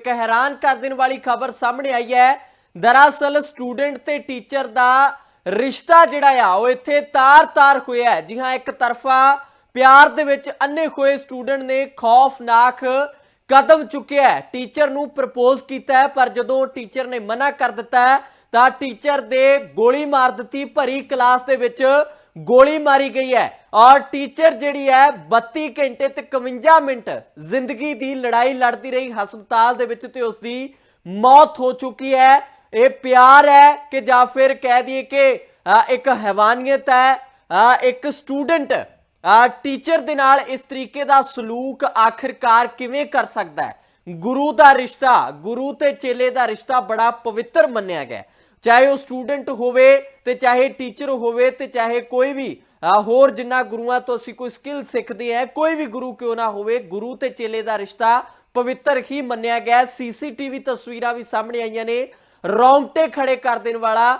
ਇੱਕ ਹੈਰਾਨ ਕਰ ਦੇਣ ਵਾਲੀ ਖਬਰ ਸਾਹਮਣੇ ਆਈ ਹੈ। ਦਰਅਸਲ ਸਟੂਡੈਂਟ ਤੇ ਟੀਚਰ ਦਾ ਰਿਸ਼ਤਾ ਜਿਹੜਾ ਆ, ਉਹ ਇੱਥੇ ਤਾਰ-ਤਾਰ ਹੋਇਆ ਹੈ। ਜੀ ਹਾਂ, ਇੱਕ ਤਰਫਾ ਪਿਆਰ ਦੇ ਵਿੱਚ ਅੰਨੇ ਹੋਏ ਸਟੂਡੈਂਟ ਨੇ ਖੌਫਨਾਕ ਕਦਮ ਚੁੱਕਿਆ ਹੈ। ਟੀਚਰ ਨੂੰ ਪ੍ਰਪੋਜ਼ ਕੀਤਾ ਹੈ, ਪਰ ਜਦੋਂ ਟੀਚਰ ਨੇ ਮਨਾ ਕਰ ਦਿੱਤਾ ਤਾਂ ਟੀਚਰ ਦੇ ਗੋਲੀ ਮਾਰ ਦਿੱਤੀ। ਭਰੀ ਕਲਾਸ ਦੇ ਵਿੱਚ ਗੋਲੀ ਮਾਰੀ ਗਈ ਹੈ। ਔਰ ਟੀਚਰ ਜਿਹੜੀ ਹੈ 32 ਘੰਟੇ ਤੇ 51 ਮਿੰਟ ਜ਼ਿੰਦਗੀ ਦੀ ਲੜਾਈ ਲੜਦੀ ਰਹੀ। ਹਸਪਤਾਲ ਦੇ ਵਿੱਚ ਤੇ ਉਸ ਦੀ ਮੌਤ ਹੋ ਚੁੱਕੀ ਹੈ। ਇਹ ਪਿਆਰ ਹੈ ਕਿ ਜਾਂ ਫਿਰ ਕਹਿ ਦਈਏ ਕਿ ਇੱਕ ਹੈਵਾਨੀਅਤ ਹੈ। ਇੱਕ ਸਟੂਡੈਂਟ ਟੀਚਰ ਦੇ ਨਾਲ ਇਸ ਤਰੀਕੇ ਦਾ ਸਲੂਕ ਆਖਿਰਕਾਰ ਕਿਵੇਂ ਕਰ ਸਕਦਾ ਹੈ? ਗੁਰੂ ਦਾ ਰਿਸ਼ਤਾ, ਗੁਰੂ ਤੇ ਚੇਲੇ ਦਾ ਰਿਸ਼ਤਾ ਬੜਾ ਪਵਿੱਤਰ ਮੰਨਿਆ ਗਿਆ ਚਾਹੇ ਉਹ ਸਟੂਡੈਂਟ ਹੋਵੇ ਤੇ ਚਾਹੇ ਟੀਚਰ ਹੋਵੇ ਤੇ ਚਾਹੇ ਕੋਈ ਵੀ ਹੋਰ ਜਿੰਨਾ ਗੁਰੂਆਂ ਤੋਂ ਅਸੀਂ ਕੋਈ ਸਕਿੱਲ ਸਿੱਖਦੇ ਆ ਕੋਈ ਵੀ ਗੁਰੂ ਕਿਉਂ ਨਾ ਹੋਵੇ, ਗੁਰੂ ਤੇ ਚੇਲੇ ਦਾ ਰਿਸ਼ਤਾ ਪਵਿੱਤਰ ਹੀ ਮੰਨਿਆ ਗਿਆ ਸੀਸੀਟੀਵੀ ਤਸਵੀਰਾਂ ਵੀ ਸਾਹਮਣੇ ਆਈਆਂ ਨੇ। ਰੌਂਗਟੇ ਖੜੇ ਕਰ ਦੇਣ ਵਾਲਾ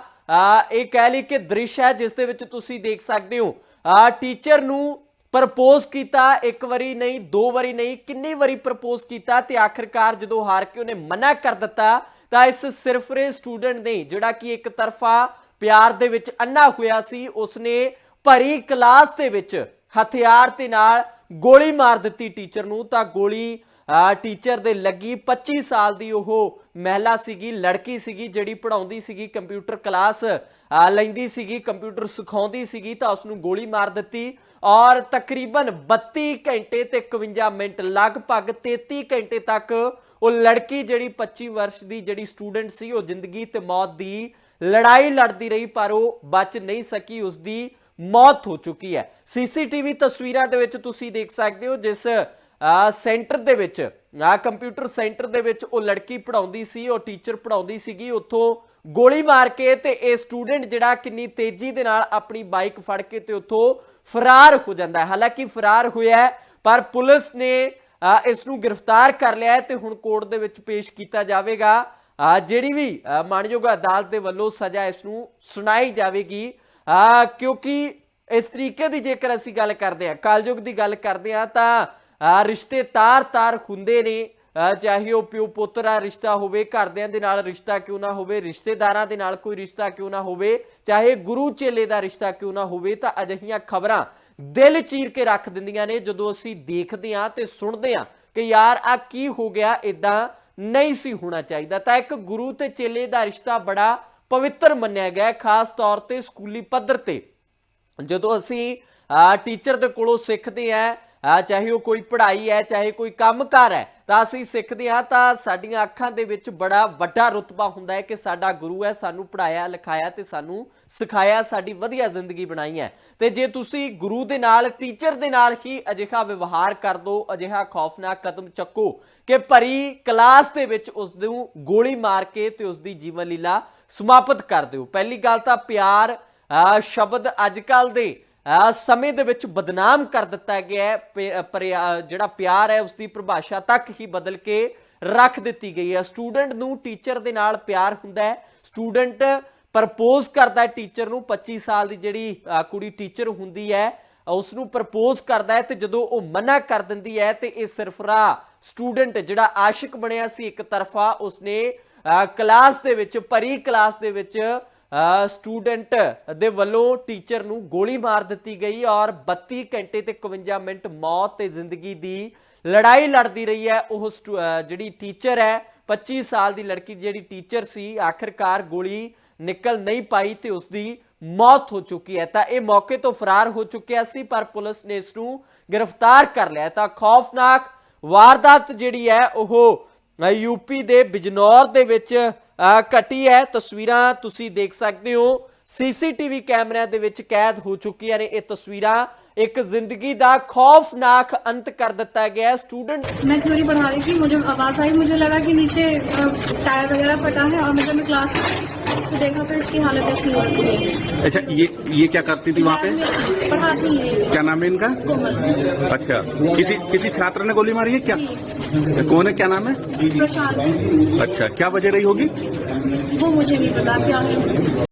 ਇਹ ਕਹਿ ਲਈ ਕਿ ਦ੍ਰਿਸ਼ ਹੈ, ਜਿਸ ਦੇ ਵਿੱਚ ਤੁਸੀਂ ਦੇਖ ਸਕਦੇ ਹੋ। ਆ ਟੀਚਰ ਨੂੰ ਪ੍ਰਪੋਜ਼ ਕੀਤਾ, ਇੱਕ ਵਾਰੀ ਨਹੀਂ, ਦੋ ਵਾਰੀ ਨਹੀਂ, ਕਿੰਨੀ ਵਾਰੀ ਪ੍ਰਪੋਜ਼ ਕੀਤਾ ਤੇ ਆਖਿਰਕਾਰ ਜਦੋਂ ਹਾਰ ਕੇ ਉਹਨੇ ਮਨਾ ਕਰ ਦਿੱਤਾ, ਤਾਂ ਇਸ ਸਿਰਫਰੇ ਸਟੂਡੈਂਟ ਨੇ, ਜਿਹੜਾ ਕਿ ਇੱਕ ਤਰਫਾ ਪਿਆਰ ਦੇ ਵਿੱਚ ਅੰਨਾ ਹੋਇਆ ਸੀ, ਉਸਨੇ ਭਰੀ ਕਲਾਸ ਦੇ ਵਿੱਚ ਹਥਿਆਰ ਦੇ ਨਾਲ ਗੋਲੀ ਮਾਰ ਦਿੱਤੀ ਟੀਚਰ ਨੂੰ, ਤਾਂ ਗੋਲੀ ਟੀਚਰ ਦੇ ਲੱਗੀ 25 ਸਾਲ ਦੀ ਉਹ ਮਹਿਲਾ ਸੀਗੀ, ਲੜਕੀ ਸੀਗੀ ਜਿਹੜੀ ਪੜਾਉਂਦੀ ਸੀਗੀ ਕੰਪਿਊਟਰ ਕਲਾਸ ਲੈਂਦੀ ਸੀਗੀ, ਕੰਪਿਊਟਰ ਸਿਖਾਉਂਦੀ ਸੀਗੀ ਤਾਂ ਉਸ ਨੂੰ ਗੋਲੀ ਮਾਰ ਦਿੱਤੀ ਔਰ ਤਕਰੀਬਨ 32 ਘੰਟੇ ਤੇ 51 ਮਿੰਟ, ਲਗਭਗ 33 ਘੰਟੇ ਤੱਕ ਉਹ ਲੜਕੀ ਜਿਹੜੀ 25 ਵਰਸ਼ ਦੀ ਜਿਹੜੀ ਸਟੂਡੈਂਟ ਸੀ ਉਹ ਜ਼ਿੰਦਗੀ ਤੇ ਮੌਤ ਦੀ ਲੜਾਈ ਲੜਦੀ ਰਹੀ ਪਰ ਉਹ ਬਚ ਨਹੀਂ ਸਕੀ ਉਸ ਦੀ ਮੌਤ ਹੋ ਚੁੱਕੀ ਹੈ। ਸੀਸੀਟੀਵੀ ਤਸਵੀਰਾਂ ਦੇ ਵਿੱਚ ਤੁਸੀਂ ਦੇਖ ਸਕਦੇ ਹੋ ਜਿਸ ਸੈਂਟਰ ਦੇ ਵਿੱਚ ਆ ਕੰਪਿਊਟਰ ਸੈਂਟਰ ਦੇ ਵਿੱਚ ਉਹ ਲੜਕੀ ਪੜਾਉਂਦੀ ਸੀ ਉਹ ਟੀਚਰ ਪੜਾਉਂਦੀ ਸੀਗੀ ਉੱਥੋਂ ਗੋਲੀ ਮਾਰ ਕੇ ਤੇ ਇਹ ਸਟੂਡੈਂਟ ਜਿਹੜਾ ਕਿੰਨੀ ਤੇਜ਼ੀ ਦੇ ਨਾਲ ਆਪਣੀ ਬਾਈਕ ਫੜ ਕੇ ਤੇ ਉੱਥੋਂ ਫਰਾਰ ਹੋ ਜਾਂਦਾ ਹੈ। ਹਾਲਾਂਕਿ ਫਰਾਰ ਹੋਇਆ ਪਰ ਪੁਲਿਸ ਨੇ ਇਸ ਨੂੰ ਗ੍ਰਿਫਤਾਰ ਕਰ ਲਿਆ ਹੈ ਤੇ ਹੁਣ ਕੋਰਟ ਦੇ ਵਿੱਚ ਪੇਸ਼ ਕੀਤਾ ਜਾਵੇਗਾ। ਜਿਹੜੀ ਵੀ ਆ, ਮਾਣਯੋਗ ਅਦਾਲਤ ਦੇ ਵੱਲੋਂ ਸਜ਼ਾ ਇਸ ਨੂੰ ਸੁਣਾਈ ਜਾਵੇਗੀ। ਕਿਉਂਕਿ ਇਸ ਤਰੀਕੇ ਦੀ ਜੇਕਰ ਅਸੀਂ ਗੱਲ ਕਰਦੇ ਹਾਂ ਕਲਯੁਗ ਦੀ ਗੱਲ ਕਰਦੇ ਹਾਂ ਤਾਂ ਰਿਸ਼ਤੇ ਤਾਰ-ਤਾਰ ਹੁੰਦੇ ਨੇ। ਚਾਹੇ ਉਹ ਪਿਓ ਪੁੱਤਰ ਦਾ ਰਿਸ਼ਤਾ ਹੋਵੇ ਘਰਦਿਆਂ ਦੇ ਨਾਲ ਰਿਸ਼ਤਾ ਕਿਉਂ ਨਾ ਹੋਵੇ, ਰਿਸ਼ਤੇਦਾਰਾਂ ਦੇ ਨਾਲ ਕੋਈ ਰਿਸ਼ਤਾ ਕਿਉਂ ਨਾ ਹੋਵੇ, ਚਾਹੇ ਗੁਰੂ ਚੇਲੇ ਦਾ ਰਿਸ਼ਤਾ ਕਿਉਂ ਨਾ ਹੋਵੇ, ਤਾਂ ਅਜਿਹੀਆਂ ਖਬਰਾਂ ਦਿਲ ਚੀਰ ਕੇ ਰੱਖ ਦਿੰਦੀਆਂ ਨੇ। ਜਦੋਂ ਅਸੀਂ ਦੇਖਦੇ ਹਾਂ ਤੇ ਸੁਣਦੇ ਹਾਂ ਕਿ ਯਾਰ ਆ ਕੀ ਹੋ ਗਿਆ ਇਦਾਂ ਨਹੀਂ ਸੀ ਹੋਣਾ ਚਾਹੀਦਾ। ਤਾਂ ਇੱਕ ਗੁਰੂ ਤੇ ਚੇਲੇ ਦਾ ਰਿਸ਼ਤਾ ਬੜਾ ਪਵਿੱਤਰ ਮੰਨਿਆ ਗਿਆ ਖਾਸ ਤੌਰ ਤੇ ਸਕੂਲੀ ਪੱਧਰ ਤੇ। ਜਦੋਂ ਅਸੀਂ ਟੀਚਰ ਦੇ ਕੋਲੋਂ ਸਿੱਖਦੇ ਆ ਚਾਹੇ ਉਹ ਕੋਈ ਪੜ੍ਹਾਈ ਹੈ, ਚਾਹੇ ਕੋਈ ਕੰਮਕਾਰ ਹੈ, ਤਾਂ ਅਸੀਂ ਸਿੱਖਦੇ ਹਾਂ, ਤਾਂ ਸਾਡੀਆਂ ਅੱਖਾਂ ਦੇ ਵਿੱਚ ਬੜਾ ਵੱਡਾ ਰੁਤਬਾ ਹੁੰਦਾ ਹੈ ਕਿ ਸਾਡਾ ਗੁਰੂ ਹੈ, ਸਾਨੂੰ ਪੜਾਇਆ ਲਿਖਾਇਆ ਤੇ ਸਾਨੂੰ ਸਿਖਾਇਆ, ਸਾਡੀ ਵਧੀਆ ਜ਼ਿੰਦਗੀ ਬਣਾਈ ਹੈ। ਤੇ ਜੇ ਤੁਸੀਂ ਗੁਰੂ ਦੇ ਨਾਲ, ਟੀਚਰ ਦੇ ਨਾਲ ਹੀ ਅਜਿਹਾ ਵਿਵਹਾਰ ਕਰ ਦੋ, ਅਜਿਹਾ ਖੌਫਨਾਕ ਕਦਮ ਚੱਕੋ ਕਿ ਭਰੀ ਕਲਾਸ ਦੇ ਵਿੱਚ ਉਸ ਨੂੰ ਗੋਲੀ ਮਾਰ ਕੇ ਤੇ ਉਸ ਦੀ ਜੀਵਨ ਲੀਲਾ ਸਮਾਪਤ ਕਰ ਦਿਓ। ਪਹਿਲੀ ਗੱਲ ਤਾਂ ਪਿਆਰ ਸ਼ਬਦ ਅੱਜ ਕੱਲ ਦੇ ਸਮੇਂ ਦੇ ਵਿੱਚ ਬਦਨਾਮ ਕਰ ਦਿੱਤਾ ਗਿਆ ਹੈ ਪਰਿਆ- ਜਿਹੜਾ ਪਿਆਰ ਹੈ ਉਸ ਦੀ ਪਰਿਭਾਸ਼ਾ ਤੱਕ ਹੀ ਬਦਲ ਕੇ ਰੱਖ ਦਿੱਤੀ ਗਈ ਹੈ। ਸਟੂਡੈਂਟ ਨੂੰ ਟੀਚਰ ਦੇ ਨਾਲ ਪਿਆਰ ਹੁੰਦਾ ਹੈ। ਸਟੂਡੈਂਟ ਪ੍ਰਪੋਜ਼ ਕਰਦਾ ਹੈ ਟੀਚਰ ਨੂੰ 25 ਸਾਲ ਦੀ ਜਿਹੜੀ ਕੁੜੀ ਟੀਚਰ ਹੁੰਦੀ ਹੈ ਉਸ ਨੂੰ ਪ੍ਰਪੋਜ਼ ਕਰਦਾ ਹੈ ਤੇ ਜਦੋਂ ਉਹ ਮਨਾ ਕਰ ਦਿੰਦੀ ਹੈ ਤੇ ਇਹ ਸਿਰਫਰਾ ਸਟੂਡੈਂਟ ਜਿਹੜਾ ਆਸ਼ਿਕ ਬਣਿਆ ਸੀ ਇੱਕ ਤਰਫਾ, ਉਸਨੇ ਕਲਾਸ ਦੇ ਵਿੱਚ ਭਰੀ ਕਲਾਸ ਦੇ ਵਿੱਚ ਸਟੂਡੈਂਟ ਦੇ ਵੱਲੋਂ ਟੀਚਰ ਨੂੰ ਗੋਲੀ ਮਾਰ ਦਿੱਤੀ ਗਈ ਔਰ 32 ਘੰਟੇ ਤੇ 51 ਮਿੰਟ ਮੌਤ ਤੇ ਜ਼ਿੰਦਗੀ ਦੀ ਲੜਾਈ ਲੜਦੀ ਰਹੀ ਹੈ। ਉਹ ਸਟੂ- ਜਿਹੜੀ ਟੀਚਰ ਹੈ 25 ਸਾਲ ਦੀ ਲੜਕੀ ਜਿਹੜੀ ਟੀਚਰ ਸੀ, ਆਖਿਰਕਾਰ ਗੋਲੀ ਨਿਕਲ ਨਹੀਂ ਪਾਈ ਤੇ ਉਸ ਦੀ ਮੌਤ ਹੋ ਚੁੱਕੀ ਹੈ। ਤਾਂ ਇਹ ਮੌਕੇ ਤੋਂ ਫਰਾਰ ਹੋ ਚੁੱਕਿਆ ਸੀ, ਪਰ ਪੁਲਿਸ ਨੇ ਇਸ ਨੂੰ ਗ੍ਰਿਫਤਾਰ ਕਰ ਲਿਆ ਤਾਂ ਖੌਫਨਾਕ ਵਾਰਦਾਤ ਜਿਹੜੀ ਹੈ, ਉਹ ਯੂਪੀ ਦੇ ਬਿਜਨੌਰ ਦੇ ਵਿੱਚ ਘਟੀ ਹੈ ਤਸਵੀਰਾਂ ਤੁਸੀਂ ਦੇਖ ਸਕਦੇ ਹੋ ਸੀਸੀਟੀਵੀ ਕੈਮਰਿਆਂ ਦੇ ਵਿੱਚ ਕੈਦ ਹੋ ਚੁੱਕੀਆਂ ਨੇ ਇਹ ਤਸਵੀਰਾਂ ਇੱਕ ਜ਼ਿੰਦਗੀ ਦਾ ਖੌਫਨਾਕ ਅੰਤ ਕਰ ਦਿੱਤਾ ਗਿਆ ਹੈ ਸਟੂਡੈਂਟ मैं थ्योरी पढ़ा रही थी मुझे आवाज आई मुझे लगा कि नीचे अ, टायर वगैरह फटा है और मैं जब मैं क्लास में तो देखा तो इसकी हालत ऐसी हो रही है। अच्छा ये ये क्या करती थी वहाँ पे? पढ़ाती है। क्या नाम है इनका? कोमल। अच्छा किसी किसी छात्र ने गोली मारी है क्या? कौन है? क्या नाम है? प्रशांत। अच्छा क्या वजह रही होगी? वो मुझे नहीं पता क्या है।